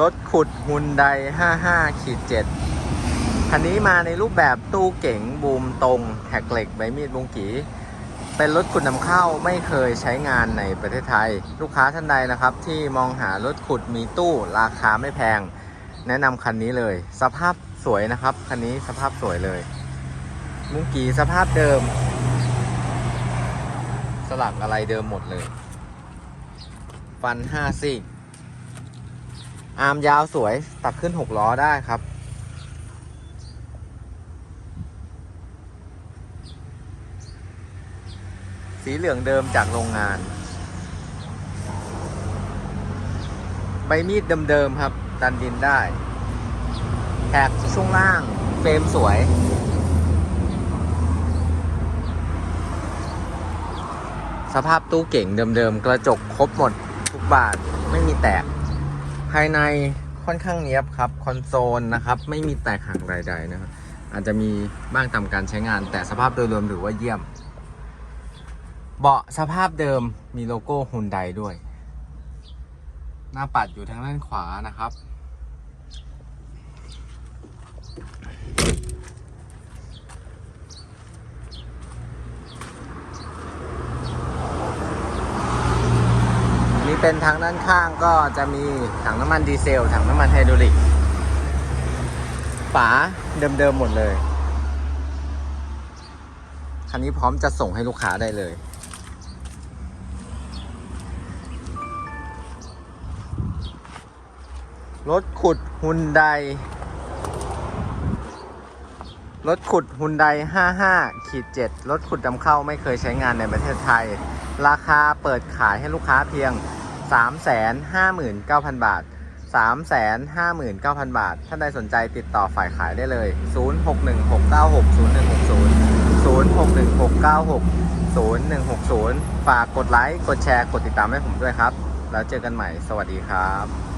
รถขุดฮุนได55ขีด7คันนี้มาในรูปแบบตู้เก๋งบูมตรงแท็กเหล็กใบมีดบุงกี เป็นรถขุดนำเข้าไม่เคยใช้งานในประเทศไทย ลูกค้าท่านใดนะครับ ที่มองหารถขุดมีตู้ราคาไม่แพง แนะนำคันนี้เลย สภาพสวยนะครับ คันนี้สภาพสวยเลยมุงกีสภาพเดิม สลักอะไรเดิมหมดเลย ฟันห้าซี่ อาร์มยาวสวยตักขึ้นหกล้อได้ครับ สีเหลืองเดิมจากโรงงาน ใบมีดเดิมๆครับ ดันดินได้แท็กช่วงล่างเฟรมสวยสภาพตู้เก่งเดิมๆ กระจกครบหมดทุกบานไม่มีแตก ภายในค่อนข้างเนียบครับ คอนโซลนะครับ ไม่มีแตกหักใดๆนะครับ อาจจะมีบ้างตามการใช้งาน แต่สภาพโดยรวมถือว่าเยี่ยม เบาะสภาพเดิมมีโลโก้ฮุนไดด้วย หน้าปัดอยู่ทางด้านขวานะครับ เป็นทางด้านข้างก็จะมีถังน้ำมันดีเซล ถังน้ำมันไฮดรอลิกฝาเดิมๆหมดเลย คันนี้พร้อมจะส่งให้ลูกค้าได้เลย รถขุดฮุนไดรถขุดฮุนได55ขีด7รถขุดนำเข้าไม่เคยใช้งานในประเทศไทย ราคาเปิดขายให้ลูกค้าเพียง 359,000 บาท 359,000 บาท ท่านใดสนใจติดต่อฝ่ายขายได้เลย 0616960160 0616960160 ฝากกดไลค์ กดแชร์ กดติดตามให้ผมด้วยครับ แล้วเจอกันใหม่ สวัสดีครับ